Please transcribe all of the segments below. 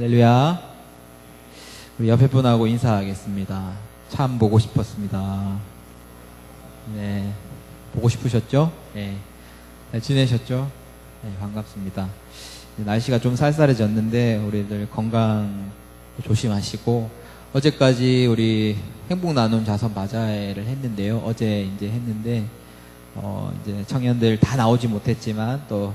할렐루야. 우리 옆에 분하고 인사하겠습니다. 참 보고 싶었습니다. 네. 보고 싶으셨죠? 네. 네, 지내셨죠? 네, 반갑습니다. 날씨가 좀 쌀쌀해졌는데, 우리들 건강 조심하시고, 어제까지 우리 행복 나눔 자선 바자회를 했는데요. 어제 이제 했는데, 어, 이제 청년들 다 나오지 못했지만, 또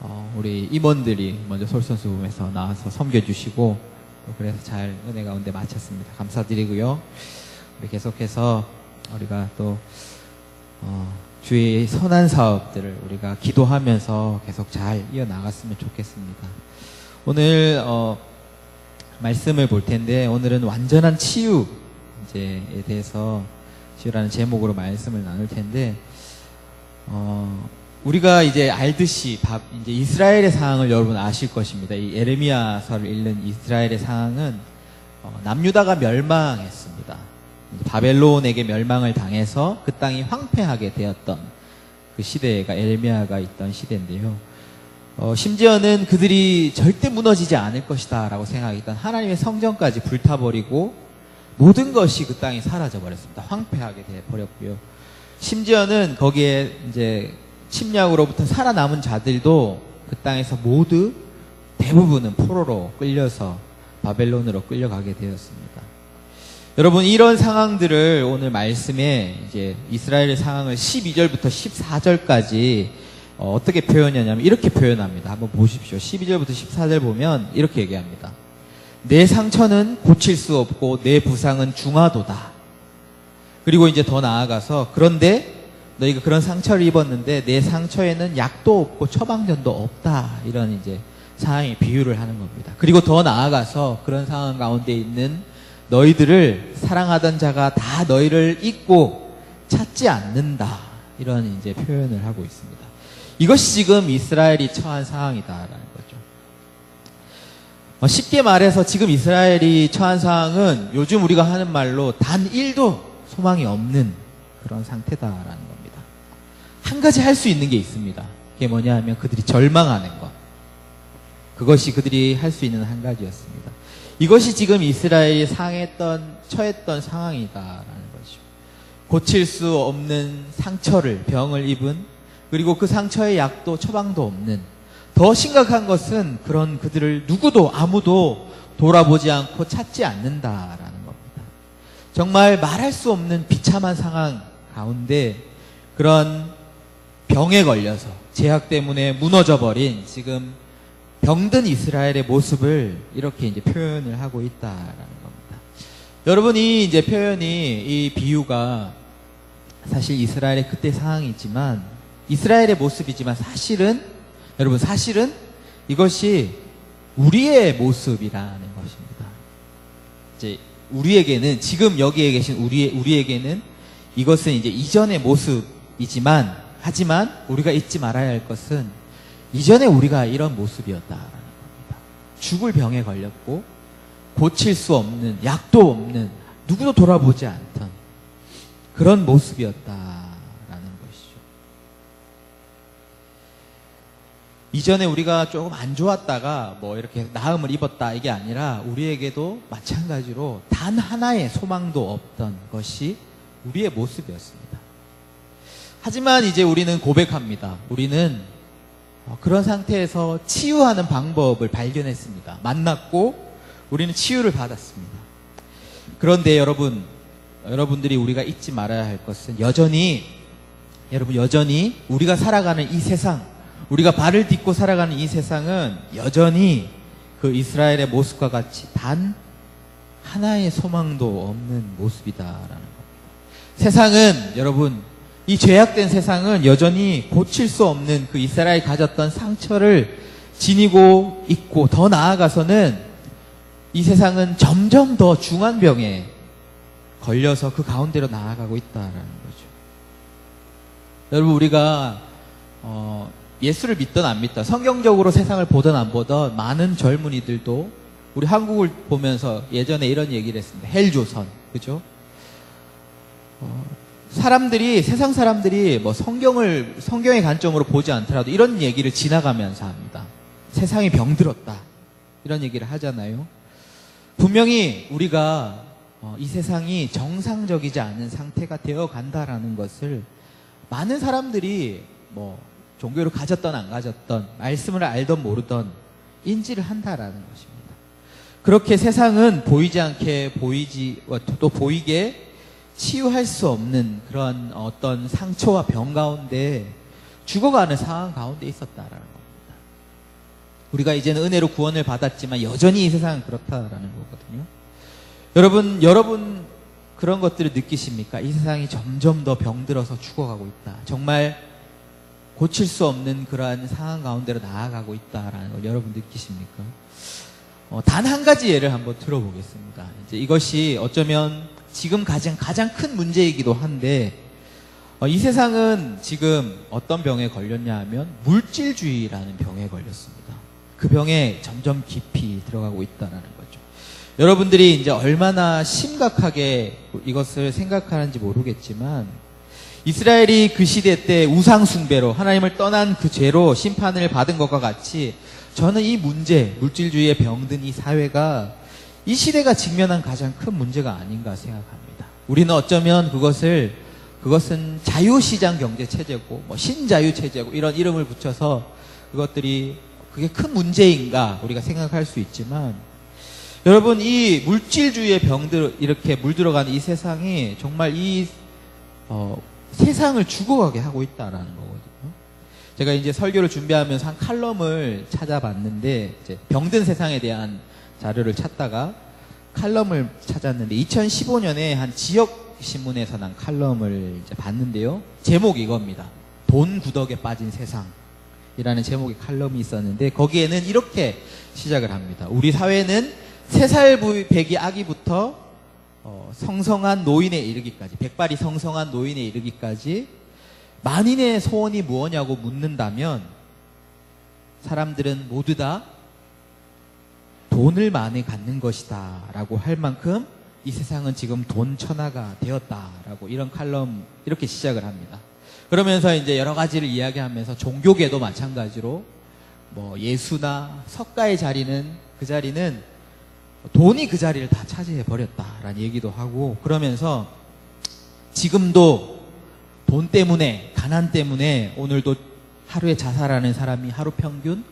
어, 우리 임원들이 먼저 솔선수범해서 나와서 섬겨주시고 또 그래서 잘 은혜 가운데 마쳤습니다. 감사드리고요. 우리 계속해서 우리가 또 어, 주의 선한 사업들을 우리가 기도하면서 계속 잘 이어나갔으면 좋겠습니다. 오늘 어, 말씀을 볼 텐데 오늘은 완전한 치유 이제에 대해서 치유라는 제목으로 말씀을 나눌 텐데 어, 우리가 이제 알듯이 밥, 이제 이스라엘의 상황을 여러분 아실 것입니다. 이 에레미야서를 읽는 이스라엘의 상황은 어, 남유다가 멸망했습니다. 바벨론에게 멸망을 당해서 그 땅이 황폐하게 되었던 그 시대가 에레미야가 있던 시대인데요. 어, 심지어는 그들이 절대 무너지지 않을 것이다 라고 생각했던 하나님의 성전까지 불타버리고 모든 것이 그 땅이 사라져 버렸습니다. 황폐하게 돼 버렸고요. 심지어는 거기에 이제 침략으로부터 살아남은 자들도 그 땅에서 모두 대부분은 포로로 끌려서 바벨론으로 끌려가게 되었습니다. 여러분 이런 상황들을 오늘 말씀에 이제 이스라엘의 상황을 12절부터 14절까지 어, 떻게 표현하냐면 이렇게 표현합니다. 한번 보십시오. 12절부터 14절 보면 이렇게 얘기합니다. 내 상처는 고칠 수 없고 내 부상은 중하도다. 그리고 이제 더 나아가서 그런데 너희가 그런 상처를 입었는데 내 상처에는 약도 없고 처방전도 없다. 이런 이제 상황이 비유를 하는 겁니다. 그리고 더 나아가서 그런 상황 가운데 있는 너희들을 사랑하던 자가 다 너희를 잊고 찾지 않는다. 이런 이제 표현을 하고 있습니다. 이것이 지금 이스라엘이 처한 상황이다라는 거죠. 어, 쉽게 말해서 지금 이스라엘이 처한 상황은 요즘 우리가 하는 말로 단 1도 소망이 없는 그런 상태다라는 겁니다. 한 가지 할 수 있는 게 있습니다. 그게 뭐냐 하면 그들이 절망하는 것. 그것이 그들이 할 수 있는 한 가지였습니다. 이것이 지금 이스라엘이 상했던, 처했던 상황이다라는 거죠. 고칠 수 없는 상처를, 병을 입은, 그리고 그 상처의 약도 처방도 없는, 더 심각한 것은 그런 그들을 누구도, 아무도 돌아보지 않고 찾지 않는다라는 겁니다. 정말 말할 수 없는 비참한 상황 가운데 그런 병에 걸려서 제약 때문에 무너져 버린 지금 병든 이스라엘의 모습을 이렇게 이제 표현을 하고 있다라는 겁니다. 여러분 이 이제 표현이 이 비유가 사실 이스라엘의 그때 상황이지만 이스라엘의 모습이지만 사실은 여러분 사실은 이것이 우리의 모습이라는 것입니다. 이제 우리에게는 지금 여기에 계신 우리 우리에게는 이것은 이제 이전의 모습이지만 하지만 우리가 잊지 말아야 할 것은 이전에 우리가 이런 모습이었다라는 겁니다. 죽을 병에 걸렸고 고칠 수 없는 약도 없는 누구도 돌아보지 않던 그런 모습이었다라는 것이죠. 이전에 우리가 조금 안 좋았다가 뭐 이렇게 나음을 입었다 이게 아니라 우리에게도 마찬가지로 단 하나의 소망도 없던 것이 우리의 모습이었습니다. 하지만 이제 우리는 고백합니다. 우리는 어, 그런 상태에서 치유하는 방법을 발견했습니다. 만났고 우리는 치유를 받았습니다. 그런데 여러분, 여러분들이 우리가 잊지 말아야 할 것은 여전히 여러분 여전히 우리가 살아가는 이 세상, 우리가 발을 딛고 살아가는 이 세상은 여전히 그 이스라엘의 모습과 같이 단 하나의 소망도 없는 모습이다라는 겁니다. 세상은 여러분 이 죄악된 세상은 여전히 고칠 수 없는 그 이스라엘이 가졌던 상처를 지니고 있고 더 나아가서는 이 세상은 점점 더 중한 병에 걸려서 그 가운데로 나아가고 있다라는 거죠. 여러분 우리가 어, 예수를 믿든 안 믿든 성경적으로 세상을 보든 안 보든 많은 젊은이들도 우리 한국을 보면서 예전에 이런 얘기를 했습니다. 헬조선 그죠? 어, 사람들이 세상 사람들이 뭐 성경을 성경의 관점으로 보지 않더라도 이런 얘기를 지나가면서 합니다. 세상이 병들었다. 이런 얘기를 하잖아요. 분명히 우리가 어, 이 세상이 정상적이지 않은 상태가 되어 간다라는 것을 많은 사람들이 뭐 종교를 가졌던 안 가졌던 말씀을 알던 모르던 인지를 한다라는 것입니다. 그렇게 세상은 보이지 않게 보이지 어, 또 보이게 치유할 수 없는 그런 어떤 상처와 병 가운데 죽어가는 상황 가운데 있었다라는 겁니다. 우리가 이제는 은혜로 구원을 받았지만 여전히 이 세상은 그렇다라는 거거든요. 여러분, 여러분 그런 것들을 느끼십니까? 이 세상이 점점 더 병들어서 죽어가고 있다. 정말 고칠 수 없는 그러한 상황 가운데로 나아가고 있다라는 걸 여러분 느끼십니까? 어, 단 한 가지 예를 한번 들어보겠습니다. 이제 이것이 어쩌면 지금 가장 가장 큰 문제이기도 한데 어, 이 세상은 지금 어떤 병에 걸렸냐 하면 물질주의라는 병에 걸렸습니다. 그 병에 점점 깊이 들어가고 있다는 거죠. 여러분들이 이제 얼마나 심각하게 이것을 생각하는지 모르겠지만 이스라엘이 그 시대 때 우상 숭배로 하나님을 떠난 그 죄로 심판을 받은 것과 같이 저는 이 문제, 물질주의에 병든 이 사회가 이 시대가 직면한 가장 큰 문제가 아닌가 생각합니다. 우리는 어쩌면 그것을 그것은 자유시장 경제 체제고 뭐 신자유 체제고 이런 이름을 붙여서 그것들이 그게 큰 문제인가 우리가 생각할 수 있지만 여러분 이 물질주의의 병들 이렇게 물들어가는 이 세상이 정말 이 어, 세상을 죽어가게 하고 있다라는 거거든요. 제가 이제 설교를 준비하면서 한 칼럼을 찾아봤는데 병든 세상에 대한 자료를 찾다가 칼럼을 찾았는데 2015년에 한 지역 신문에서 난 칼럼을 봤는데요. 제목이 이겁니다. 돈 구덕에 빠진 세상이라는 제목의 칼럼이 있었는데 거기에는 이렇게 시작을 합니다. 우리 사회는 세살 배기 아기부터 어, 성성한 노인에 이르기까지 백발이 성성한 노인에 이르기까지 만인의 소원이 무엇냐고 묻는다면 사람들은 모두 다 돈을 많이 갖는 것이다 라고 할 만큼 이 세상은 지금 돈 천하가 되었다 라고 이런 칼럼 이렇게 시작을 합니다. 그러면서 이제 여러 가지를 이야기하면서 종교계도 마찬가지로 뭐 예수나 석가의 자리는 그 자리는 돈이 그 자리를 다 차지해 버렸다라는 얘기도 하고 그러면서 지금도 돈 때문에 가난 때문에 오늘도 하루에 자살하는 사람이 하루 평균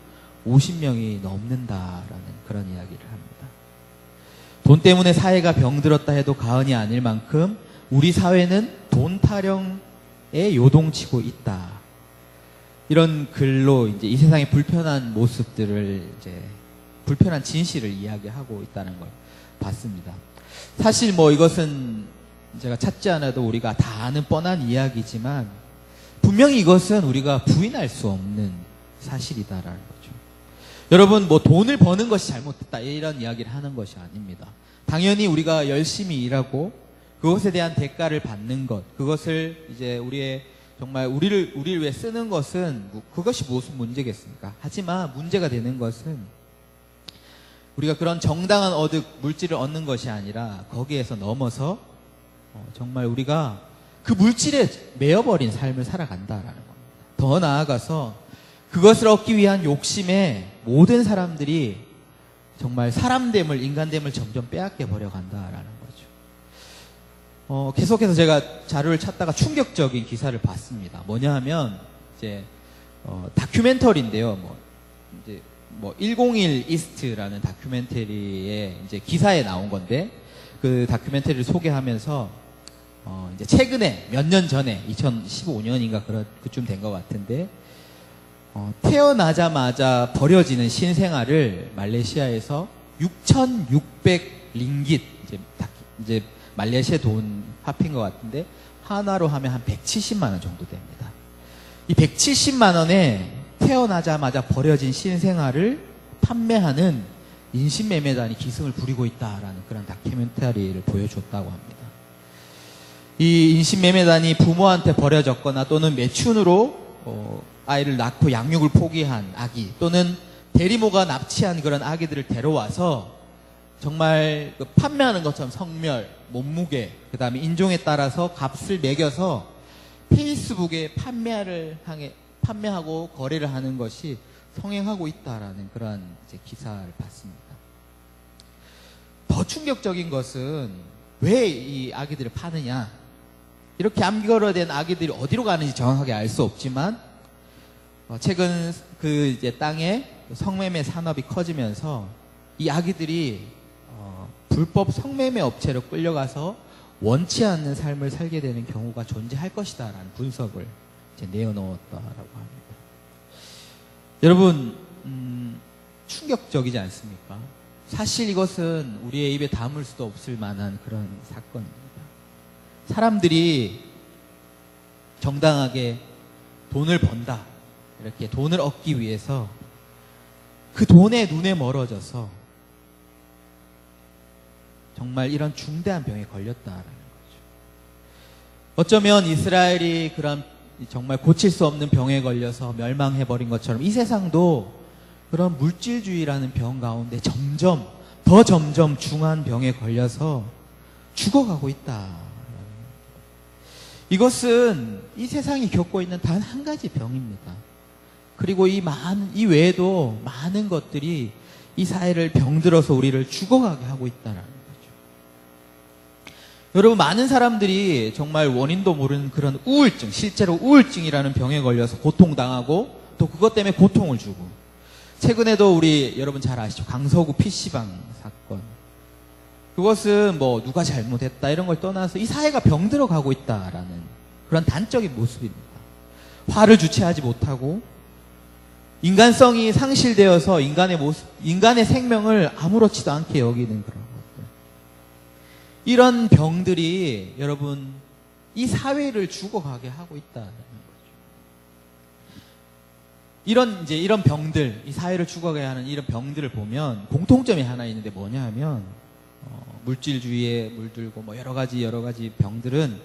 50명이 넘는다라는 그런 이야기를 합니다. 돈 때문에 사회가 병들었다 해도 과언이 아닐 만큼 우리 사회는 돈 타령에 요동치고 있다. 이런 글로 이제 이 세상의 불편한 모습들을 이제 불편한 진실을 이야기하고 있다는 걸 봤습니다. 사실 뭐 이것은 제가 찾지 않아도 우리가 다 아는 뻔한 이야기지만 분명히 이것은 우리가 부인할 수 없는 사실이다라는. 여러분 뭐 돈을 버는 것이 잘못됐다 이런 이야기를 하는 것이 아닙니다. 당연히 우리가 열심히 일하고 그것에 대한 대가를 받는 것 그것을 이제 우리의 정말 우리를 우리를 위해 쓰는 것은 그것이 무슨 문제겠습니까? 하지만 문제가 되는 것은 우리가 그런 정당한 어득 물질을 얻는 것이 아니라 거기에서 넘어서 어, 정말 우리가 그 물질에 매여버린 삶을 살아간다라는 겁니다. 더 나아가서 그것을 얻기 위한 욕심에 모든 사람들이 정말 사람됨을 인간됨을 점점 빼앗겨 버려 간다라는 거죠. 어, 계속해서 제가 자료를 찾다가 충격적인 기사를 봤습니다. 뭐냐 하면 이제 어, 다큐멘터리인데요. 뭐 이제 뭐 101 이스트라는 다큐멘터리에 이제 기사에 나온 건데 그 다큐멘터리를 소개하면서 어 이제 최근에 몇 년 전에 2015년인가 그런 그쯤 된 것 같은데 어 태어나자마자 버려지는 신생아를 말레이시아에서 6,600 링깃 이제 다, 이제 말레이시아 돈 합인 것 같은데 하나로 하면 한 170만 원 정도 됩니다. 이 170만 원에 태어나자마자 버려진 신생아를 판매하는 인신매매단이 기승을 부리고 있다라는 그런 다큐멘터리를 보여줬다고 합니다. 이 인신매매단이 부모한테 버려졌거나 또는 매춘으로 어, 아이를 낳고 양육을 포기한 아기 또는 대리모가 납치한 그런 아기들을 데려와서 정말 그 판매하는 것처럼 성멸, 몸무게, 그 다음에 인종에 따라서 값을 매겨서 페이스북에 판매를 향해 판매하고 거래를 하는 것이 성행하고 있다라는 그런 기사를 봤습니다. 충격적인 것은 왜 이 아기들을 파느냐? 이렇게 암기걸어된 아기들이 어디로 가는지 정확하게 알 수 없지만 어, 최근 그 이제 땅에 성매매 산업이 커지면서 이 아기들이 어, 불법 성매매 업체로 끌려가서 원치 않는 삶을 살게 되는 경우가 존재할 것이다라는 분석을 이제 내어놓았다라고 합니다. 여러분 음, 충격적이지 않습니까? 사실 이것은 우리의 입에 담을 수도 없을 만한 그런 사건입니다. 사람들이 정당하게 돈을 번다. 이렇게 돈을 얻기 위해서 그 돈에 눈에 멀어져서 정말 이런 중대한 병에 걸렸다라는 거죠. 어쩌면 이스라엘이 그런 정말 고칠 수 없는 병에 걸려서 멸망해버린 것처럼 이 세상도 그런 물질주의라는 병 가운데 점점 더 점점 중한 병에 걸려서 죽어가고 있다. 이것은 이 세상이 겪고 있는 단 한 가지 병입니다. 그리고 이 많은, 이 외에도 많은 것들이 이 사회를 병들어서 우리를 죽어가게 하고 있다는 거죠. 여러분, 많은 사람들이 정말 원인도 모르는 그런 우울증, 실제로 우울증이라는 병에 걸려서 고통당하고 또 그것 때문에 고통을 주고 최근에도 우리 여러분 잘 아시죠? 강서구 PC방 사건. 그것은 뭐 누가 잘못했다 이런 걸 떠나서 이 사회가 병들어 가고 있다라는 그런 단적인 모습입니다. 화를 주체하지 못하고 인간성이 상실되어서 인간의 모습, 인간의 생명을 아무렇지도 않게 여기는 그런 것들. 이런 병들이 여러분 이 사회를 죽어가게 하고 있다는 거죠. 이런 이제 이런 병들, 이 사회를 죽어가게 하는 이런 병들을 보면 공통점이 하나 있는데 뭐냐 하면 어, 물질주의에 물들고 뭐 여러 가지 여러 가지 병들은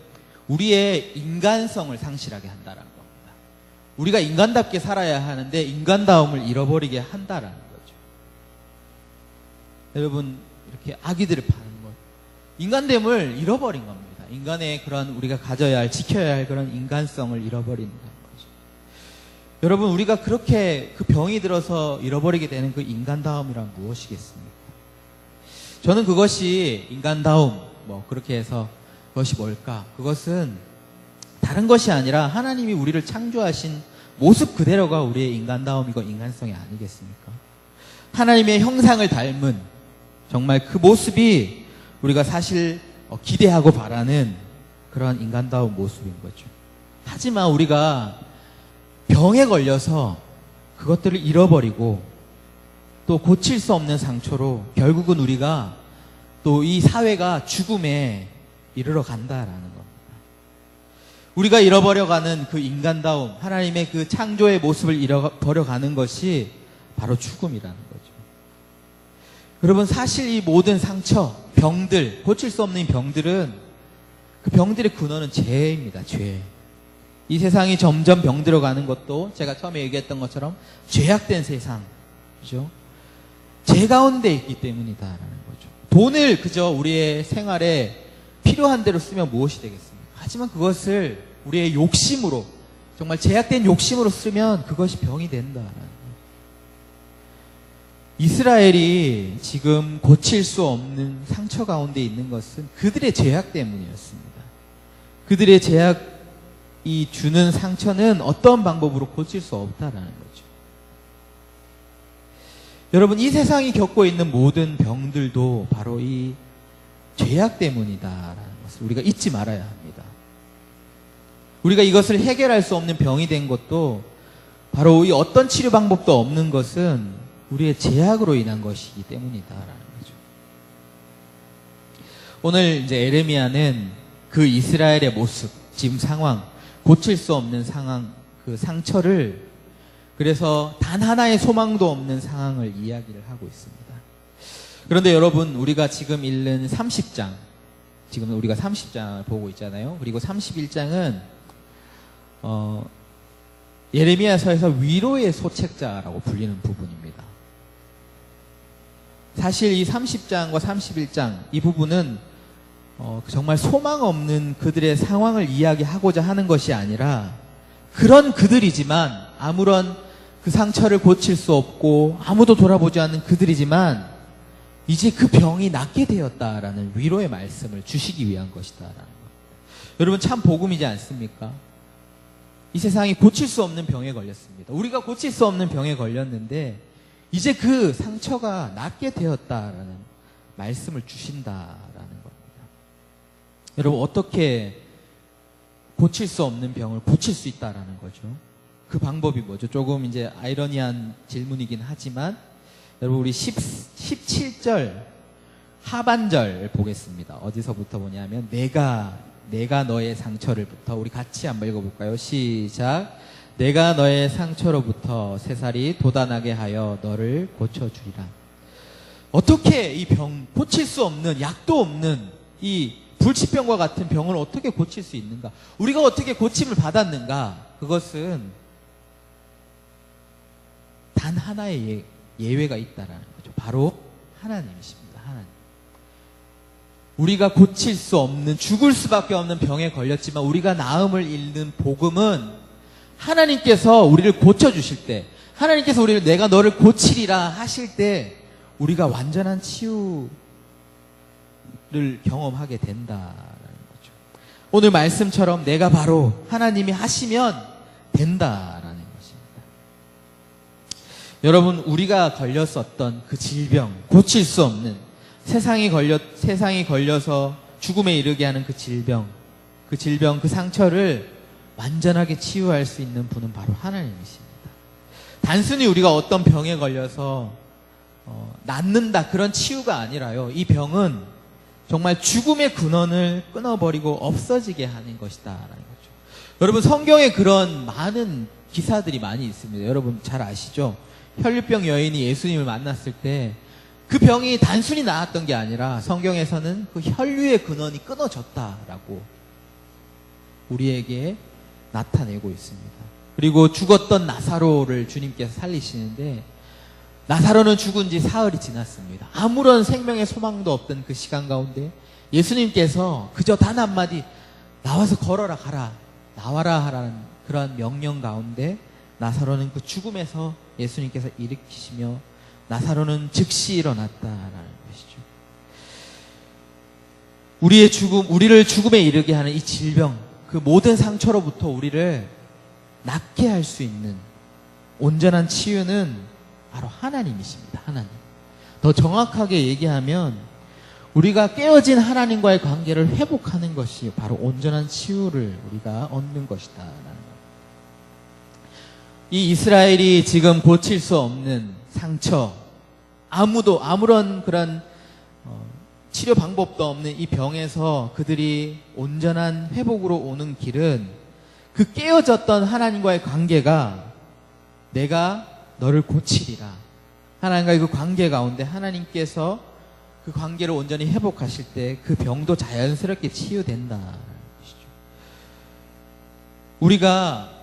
우리의 인간성을 상실하게 한다라는. 우리가 인간답게 살아야 하는데 인간다움을 잃어버리게 한다라는 거죠. 여러분 이렇게 아기들을 파는 것, 인간됨을 잃어버린 겁니다. 인간의 그런 우리가 가져야 할 지켜야 할 그런 인간성을 잃어버린다는 거죠. 여러분 우리가 그렇게 그 병이 들어서 잃어버리게 되는 그 인간다움이란 무엇이겠습니까? 저는 그것이 인간다움, 뭐, 그렇게 해서 그것이 뭘까? 그것은 다른 것이 아니라 하나님이 우리를 창조하신 모습 그대로가 우리의 인간다움이고 인간성이 아니겠습니까? 하나님의 형상을 닮은 정말 그 모습이 우리가 사실 어, 기대하고 바라는 그런 인간다운 모습인 거죠. 하지만 우리가 병에 걸려서 그것들을 잃어버리고 또 고칠 수 없는 상처로 결국은 우리가 또 이 사회가 죽음에 이르러 간다라는. 우리가 잃어버려가는 그 인간다움, 하나님의 그 창조의 모습을 잃어버려가는 것이 바로 죽음이라는 거죠. 여러분, 사실 이 모든 상처, 병들, 고칠 수 없는 병들은 그 병들의 근원은 죄입니다, 죄. 이 세상이 점점 병들어가는 것도 제가 처음에 얘기했던 것처럼 죄악된 세상, 그죠? 죄 가운데 있기 때문이다라는 거죠. 돈을 그저 우리의 생활에 필요한 대로 쓰면 무엇이 되겠습니까? 하지만 그것을 우리의 욕심으로 정말 제약된 욕심으로 쓰면 그것이 병이 거죠. 이스라엘이 지금 고칠 수 없는 상처 가운데 있는 것은 그들의 죄악 때문이었습니다. 그들의 죄악이 주는 상처는 어떤 방법으로 고칠 수 없다라는 거죠. 여러분, 이 세상이 겪고 있는 모든 병들도 바로 이 죄악 때문이다라는 것을 우리가 잊지 말아야 합니다. 우리가 이것을 해결할 수 없는 병이 된 것도 바로 이 어떤 치료 방법도 없는 것은 우리의 제약으로 인한 것이기 때문이다라는 거죠. 오늘 이제 에레미야는 그 이스라엘의 모습, 지금 상황, 고칠 수 없는 상황, 그 상처를 그래서 단 하나의 소망도 없는 상황을 이야기를 하고 있습니다. 그런데 여러분, 우리가 지금 읽는 30장, 지금 우리가 30장을 보고 있잖아요. 그리고 31장은, 어, 예레미야서에서 위로의 소책자라고 불리는 부분입니다. 사실 이 30장과 31장, 이 부분은 어, 정말 소망 없는 그들의 상황을 이야기하고자 하는 것이 아니라 그런 그들이지만 아무런 그 상처를 고칠 수 없고 아무도 돌아보지 않는 그들이지만 이제 그 병이 낫게 되었다라는 위로의 말씀을 주시기 위한 것이다라는 것. 여러분 참 복음이지 않습니까? 이 세상이 고칠 수 없는 병에 걸렸습니다. 우리가 고칠 수 없는 병에 걸렸는데 이제 그 상처가 낫게 되었다라는 말씀을 주신다라는 겁니다. 여러분 어떻게 고칠 수 없는 병을 고칠 수 있다라는 거죠. 그 방법이 뭐죠? 조금 이제 아이러니한 질문이긴 하지만 여러분 우리 10, 17절 하반절 보겠습니다. 어디서부터 보냐면 내가 내가 너의 상처를부터 우리 같이 한번 읽어볼까요? 시작. 내가 너의 상처로부터 새살이 돋아나게 하여 너를 고쳐주리라. 어떻게 이 병 고칠 수 없는 약도 없는 이 불치병과 같은 병을 어떻게 고칠 수 있는가? 우리가 어떻게 고침을 받았는가? 그것은 단 하나의 예, 예외가 있다라는 거죠. 바로 하나님이십니다. 우리가 고칠 수 없는 죽을 수밖에 없는 병에 걸렸지만 우리가 나음을 잃는 복음은 하나님께서 우리를 고쳐 주실 때 하나님께서 우리를 내가 너를 고치리라 하실 때 우리가 완전한 치유를 경험하게 된다라는 거죠. 오늘 말씀처럼 내가 바로 하나님이 하시면 된다라는 것입니다. 여러분 우리가 걸렸었던 그 질병 고칠 수 없는 세상이 걸려 세상이 걸려서 죽음에 이르게 하는 그 질병 그 질병 그 상처를 완전하게 치유할 수 있는 분은 바로 하나님이십니다. 단순히 우리가 어떤 병에 걸려서 어, 낫는다 그런 치유가 아니라요. 이 병은 정말 죽음의 근원을 끊어버리고 없어지게 하는 것이다라는 거죠. 여러분 성경에 그런 많은 기사들이 많이 있습니다. 여러분 잘 아시죠? 혈류병 여인이 예수님을 만났을 때 그 병이 단순히 나았던 게 아니라 성경에서는 그 혈류의 근원이 끊어졌다라고 우리에게 나타내고 있습니다. 그리고 죽었던 나사로를 주님께서 살리시는데 나사로는 죽은 지 사흘이 지났습니다. 아무런 생명의 소망도 없던 그 시간 가운데 예수님께서 그저 단 한마디 나와서 걸어라 가라 나와라 하라는 그러한 명령 가운데 나사로는 그 죽음에서 예수님께서 일으키시며 나사로는 즉시 일어났다라는 것이죠. 우리의 죽음, 우리를 죽음에 이르게 하는 이 질병, 그 모든 상처로부터 우리를 낫게 할 수 있는 온전한 치유는 바로 하나님이십니다. 하나님. 더 정확하게 얘기하면 우리가 깨어진 하나님과의 관계를 회복하는 것이 바로 온전한 치유를 우리가 얻는 것이다. 이 이스라엘이 지금 고칠 수 없는 상처, 아무도 아무런 그런 어, 치료 방법도 없는 이 병에서 그들이 온전한 회복으로 오는 길은 그 깨어졌던 하나님과의 관계가 내가 너를 고치리라. 하나님과의 그 관계 가운데 하나님께서 그 관계를 온전히 회복하실 때 그 병도 자연스럽게 치유된다. 우리가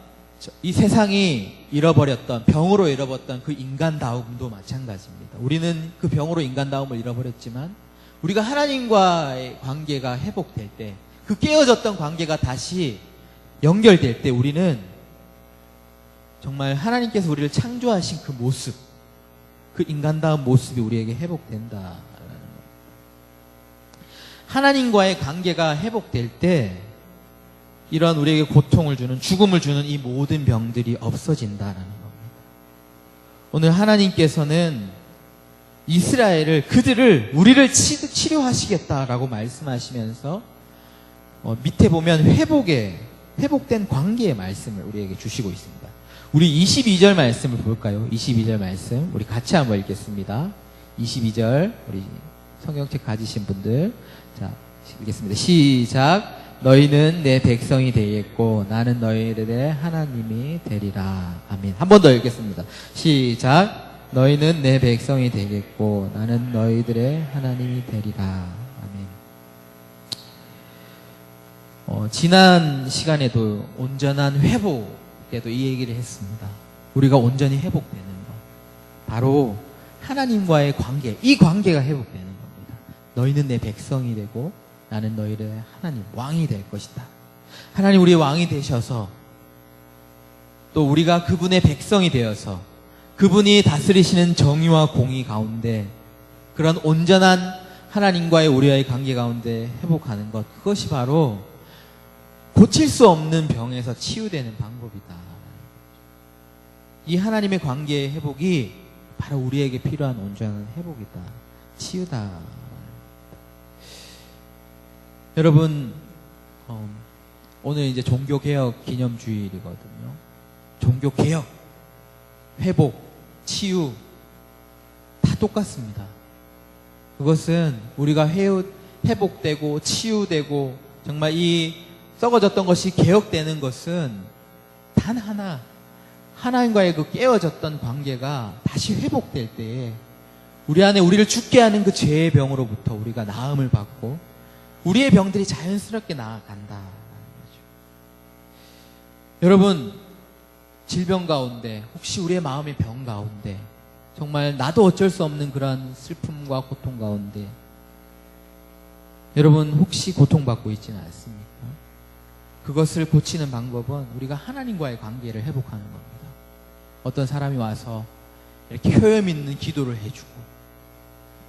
이 세상이 잃어버렸던 병으로 잃어버렸던 그 인간다움도 마찬가지입니다. 우리는 그 병으로 인간다움을 잃어버렸지만 우리가 하나님과의 관계가 회복될 때 그 깨어졌던 관계가 다시 연결될 때 우리는 정말 하나님께서 우리를 창조하신 그 모습 그 인간다운 모습이 우리에게 회복된다. 하나님과의 관계가 회복될 때 이런 우리에게 고통을 주는 죽음을 주는 이 모든 병들이 없어진다라는 겁니다. 오늘 하나님께서는 이스라엘을 그들을 우리를 치, 치료하시겠다라고 말씀하시면서 어, 밑에 보면 회복의 회복된 관계의 말씀을 우리에게 주시고 있습니다. 우리 22절 말씀을 볼까요? 22절 말씀 우리 같이 한번 읽겠습니다. 22절 우리 성경책 가지신 분들 자 읽겠습니다. 시작. 너희는 내 백성이 되겠고 나는 너희들의 하나님이 되리라. 아멘. 한 번 더 읽겠습니다. 시작. 너희는 내 백성이 되겠고 나는 너희들의 하나님이 되리라. 아멘. 어, 지난 시간에도 온전한 회복에도 이 얘기를 했습니다. 우리가 온전히 회복되는 것. 바로 하나님과의 관계, 이 관계가 회복되는 겁니다. 너희는 내 백성이 되고 나는 너희의 하나님 왕이 될 것이다. 하나님 우리 왕이 되셔서 또 우리가 그분의 백성이 되어서 그분이 다스리시는 정의와 공의 가운데 그런 온전한 하나님과의 우리와의 관계 가운데 회복하는 것 그것이 바로 고칠 수 없는 병에서 치유되는 방법이다. 이 하나님의 관계의 회복이 바로 우리에게 필요한 온전한 회복이다. 치유다. 여러분, 어, 오늘 이제 종교개혁 기념주일이거든요. 종교개혁, 회복, 치유, 다 똑같습니다. 그것은 우리가 회, 회복되고 치유되고 정말 이 썩어졌던 것이 개혁되는 것은 단 하나, 하나님과의 그 깨어졌던 관계가 다시 회복될 때에 우리 안에 우리를 죽게 하는 그 죄의 병으로부터 우리가 나음을 받고 우리의 병들이 자연스럽게 나아간다. 여러분, 질병 가운데, 혹시 우리의 마음의 병 가운데, 정말 나도 어쩔 수 없는 그러한 슬픔과 고통 가운데, 여러분, 혹시 고통받고 있지는 않습니까? 그것을 고치는 방법은 우리가 하나님과의 관계를 회복하는 겁니다. 어떤 사람이 와서 이렇게 효염 있는 기도를 해주고,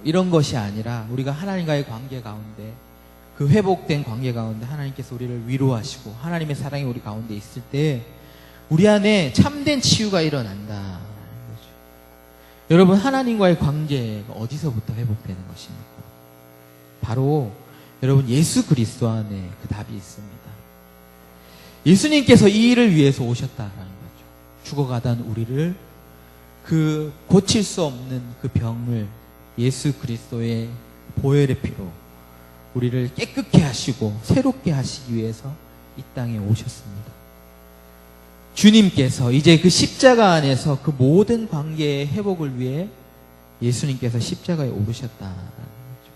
이런 것이 아니라 우리가 하나님과의 관계 가운데 그 회복된 관계 가운데 하나님께서 우리를 위로하시고 하나님의 사랑이 우리 가운데 있을 때 우리 안에 참된 치유가 일어난다. 여러분 하나님과의 관계가 어디서부터 회복되는 것입니까? 바로 여러분 예수 그리스도 안에 그 답이 있습니다. 예수님께서 이 일을 위해서 오셨다라는 거죠. 죽어가던 우리를 그 고칠 수 없는 그 병을 예수 그리스도의 보혈의 피로 우리를 깨끗게 하시고 새롭게 하시기 위해서 이 땅에 오셨습니다. 주님께서 이제 그 십자가 안에서 그 모든 관계의 회복을 위해 예수님께서 십자가에 오르셨다라는 거죠.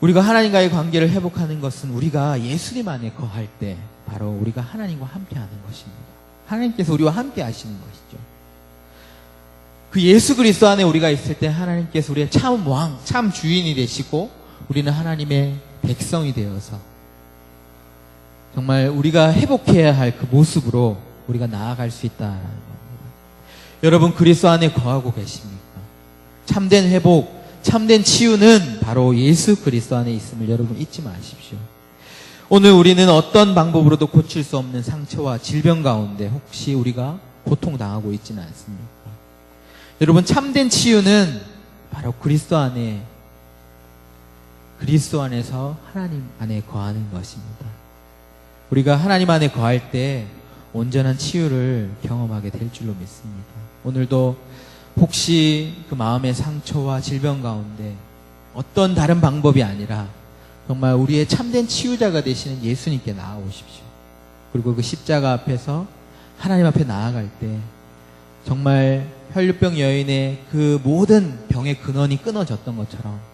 우리가 하나님과의 관계를 회복하는 것은 우리가 예수님 안에 거할 때 바로 우리가 하나님과 함께 하는 것입니다. 하나님께서 우리와 함께 하시는 것이죠. 그 예수 그리스도 안에 우리가 있을 때 하나님께서 우리의 참 왕, 참 주인이 되시고 우리는 하나님의 백성이 되어서 정말 우리가 회복해야 할 그 모습으로 우리가 나아갈 수 있다라는 겁니다. 여러분 그리스도 안에 거하고 계십니까? 참된 회복, 참된 치유는 바로 예수 그리스도 안에 있음을 여러분 잊지 마십시오. 오늘 우리는 어떤 방법으로도 고칠 수 없는 상처와 질병 가운데 혹시 우리가 고통당하고 있지는 않습니까? 여러분 참된 치유는 바로 그리스도 안에 그리스도 안에서 하나님 안에 거하는 것입니다. 우리가 하나님 안에 거할 때 온전한 치유를 경험하게 될 줄로 믿습니다. 오늘도 혹시 그 마음의 상처와 질병 가운데 어떤 다른 방법이 아니라 정말 우리의 참된 치유자가 되시는 예수님께 나아오십시오. 그리고 그 십자가 앞에서 하나님 앞에 나아갈 때 정말 혈류병 여인의 그 모든 병의 근원이 끊어졌던 것처럼 어,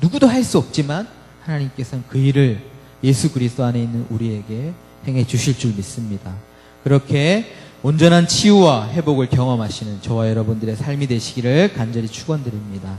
누구도 할 수 없지만 하나님께서는 그 일을 예수 그리스도 안에 있는 우리에게 행해 주실 줄 믿습니다. 그렇게 온전한 치유와 회복을 경험하시는 저와 여러분들의 삶이 되시기를 간절히 축원드립니다.